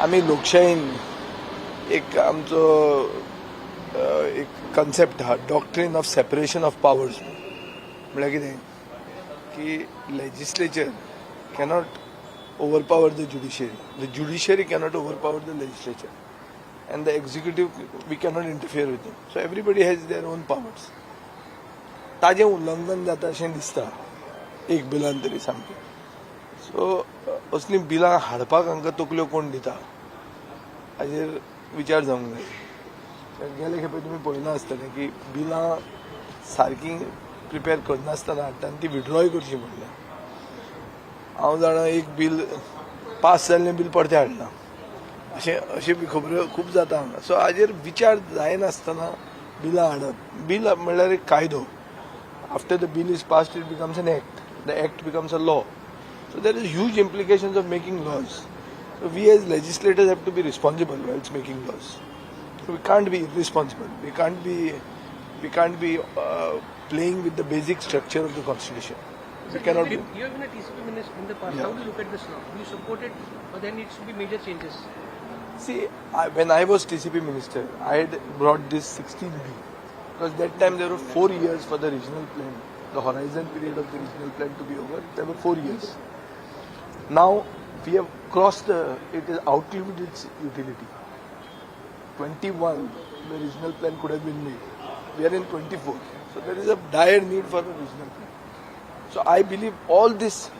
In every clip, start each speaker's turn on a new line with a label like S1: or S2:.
S1: आम्ही लोकशाहीन एक आमचं एक कन्सेप्ट हा doctrine of separation of powers म्हणजे किती की legislature cannot overpower the judiciary the judiciary cannot overpower the legislature and the executive we cannot interfere with so everybody has their own powers ताजे उल्लंघन जाता अशें दिसता. एक बिलान तरी सामकें सो असलीं बिलां हाडपाक हांकां तकल्यो कोण दिता? हाजेर विचार जावंक जाय. गेले खेपे तुमी पळयना आसतलें की बिलां सारकीं प्रिपेर करनासतना हाडटा आनी ती विड्रॉय करची म्हणल्या हांव जाणा एक बील पास जाल्लें बील परतें हाडना अशें अशें बी खबऱ्यो खूब जाता हांगा. सो हाजेर विचार जायनासतना बिलां हाडप. बील म्हणल्यार एक कायदो. After the bill is passed it becomes an act the act becomes a law So there is huge implications of making laws. So we as legislators have to be responsible whilst making laws. So we can't be irresponsible. We can't be we can't be uh, playing with the basic structure of the constitution. Sir, we cannot
S2: you, you have been a TCP minister in the past.
S1: Yeah.
S2: How do you look at this law? Do you support it, or there needs to be major changes?
S1: See, I, when I was TCP minister, I had brought this 16B because that time there were four years for the regional plan. The horizon period of the regional plan to be over. There were four years. Now we have crossed the. It is outlived its utility. 21, the regional plan could have been made. We are in 24. So there is a dire need for a regional plan. So I believe all these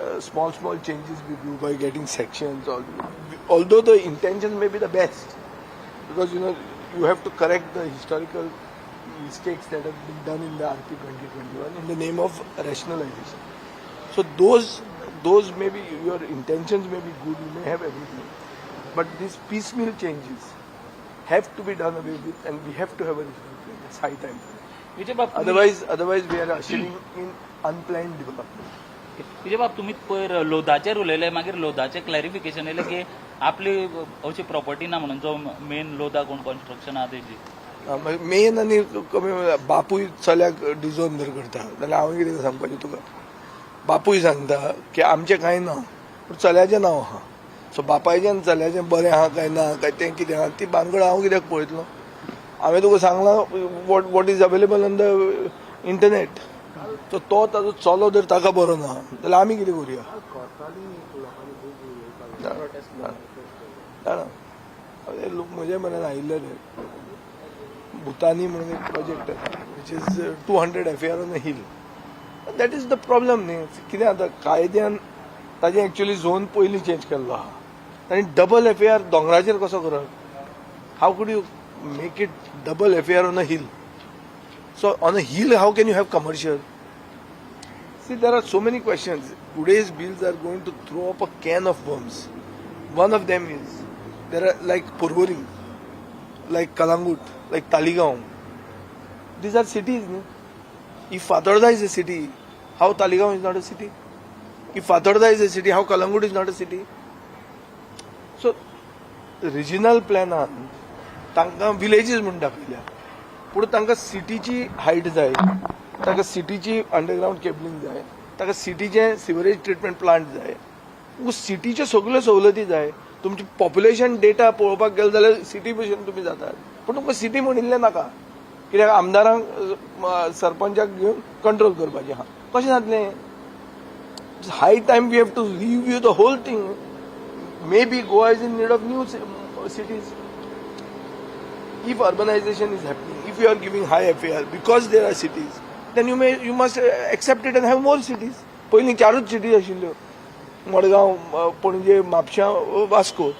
S1: uh, small, small changes we do by getting sections, all, although the intention may be the best, because you know you have to correct the historical mistakes that have been done in the RP 2021 in the name of rationalization. So those, those may be your intentions may be good, you may have everything, but these piecemeal changes have to be done away with, and we have to have a regional plan. It's high time. Otherwise, otherwise we are ushering in unplanned development.
S3: Vijay बाब तुम्ही पयर लोधाचेर उलयले मागीर लोधाचे clarification येयलें की आपली अशी property ना म्हणून जो मेन लोधा कोण कन्स्ट्रक्शन आहा तेजी
S1: मेन आनी कमी बापूय चल्याक डिजोन जर करता जाल्यार हांव कितें सांगपाचें तुका बापूय सांगता की आमचें कांय ना पूण चल्याचें नांव आहा सो बापायचें आनी चल्याचें बरें आहा काय ना काय तें कितें आहा ती भानगड हांव कित्याक पळयतलो? हांवें तुका सांगलां what what is available on the internet so तो ताजो चलो जर ताका बरो ना जाल्यार आमी कितें करुया? जाणा अरे लोक म्हज्या मनान आयिल्ले रे. भुतानी म्हणून एक प्रोजेक्ट आसा which is two hundred F R on a hill that is the problem न्ही कितें आतां कायद्यान ताजे एक्च्युली झोन पयलीं चेंज केल्लो आहा आनी डबल एफ आर दोंगराचेर कसो करप? How could you make it double F R on a hill so on a hill how can you have commercial see there are so many questions today's bills are going to throw up a can of bombs one of them is there are like Porvorim like Calangute like Taleigao these are cities न्ही If Fatorda is a city, how Taligaon is not a city? If Fatorda is a city, how Kalangut is not a city? So, regional प्लॅनान तांकां villages म्हूण दाखयल्या पूण तांकां सिटीची height जाय तांकां सिटीची underground cabling जाय ताका सिटीचे सिवरेज ट्रिटमेंट प्लांट जाय तुमकां सिटीच्यो सगल्यो सवलती जाय तुमचे पॉप्युलेशन डेटा पळोवपाक गेलो जाल्यार सिटी भशेन तुमी जातात. पूण तुमकां सिटी म्हणिल्लें नाका. कित्याक आमदारांक सरपंचाक घेवन कंट्रोल करपाचें आहा कशें जातलें? High time we have to you the whole thing maybe Goa is in need of new cities if urbanization is happening, if you are giving high FAR because there are cities, then you may you must uh, accept it and have more cities. पयलीं चारूच cities आशिल्ल्यो. मडगांव पणजे म्हापशां वास्को.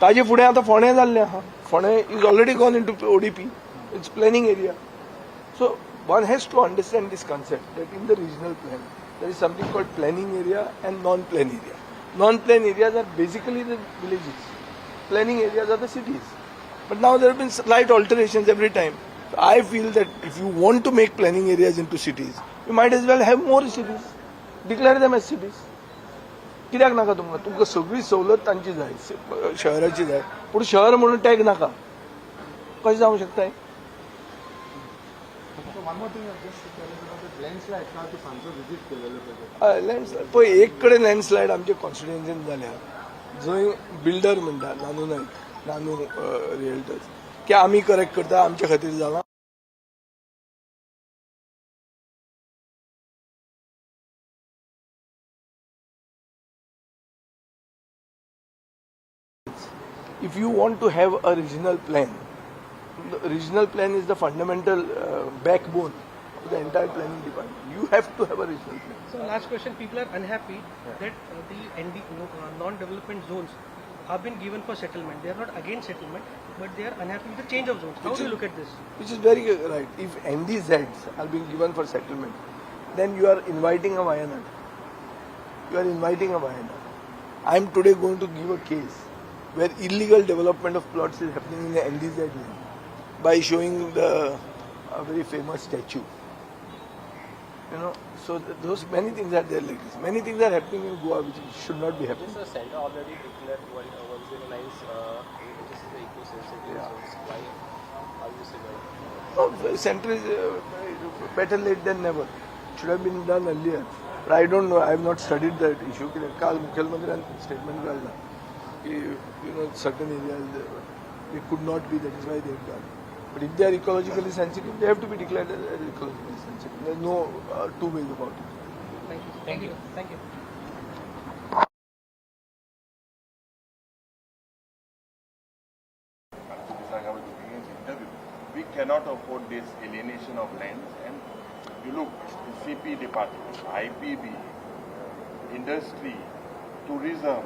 S1: ताजे फुडें आतां फोंडें जाल्लें आहा Ponda is already gone into ODP it's planning area. So one has to understand this concept that in the regional plan there is something called planning area and non-plan area. Non-plan areas are basically the villages. Planning areas are the cities. But now there have been slight alterations every time. So I feel that if you want to make planning areas into cities, you might as well have more cities. Declare them as cities. कित्याक नाका तुमकां तुमकां सगळी सवलत तांची जाय शहराची जाय पूण शहर म्हणून टॅग नाका कशें जावंक शकता पळय एक कडेन लँडस्लायड आमच्या कॉन्स्टिट्युएन्सीन जाल्या जंय बिल्डर म्हणटा नानू नायक नानू रिएल्टर्स की आमी करेक्ट करता आमच्या खातीर जालां if you want to have a regional plan, the regional plan is the fundamental uh, backbone of the entire planning department. You have to have a regional plan.
S2: So last question, people are unhappy that uh, the ND, uh, non-development zones have been given for settlement. They are not against settlement, but they are unhappy with the change of zones. How
S1: Which
S2: do you
S1: is-
S2: look at this?
S1: Which is very uh, right. If NDZs are being given for settlement, then you are inviting a Wayanad. You are inviting a Wayanad. I am today going to give a case where illegal development of plots is happening in the NDZ land by showing the a very famous statue. You know, so th those many things are there like this. Many things are happening in Goa which should not be happening.
S4: Yes, center already declared one, uh, one zero lines, uh, this is the eco-sensitive
S1: yeah.
S4: Why are you saying
S1: No, oh, center is uh, better late than never. Should have been done earlier. But I don't know, I have not studied that issue. Kal Mukhyamantri statement was that, you know, certain areas, uh, it could not be, that is why they have done but if they are ecologically sensitive, they have to be declared as as ecologically sensitive. There is no uh, two ways about it.
S2: Thank you.
S3: Thank you.
S2: Thank you.
S5: Visakha was looking in interview. We cannot afford this alienation of lands and you look, the CP department, IPB, industry, tourism,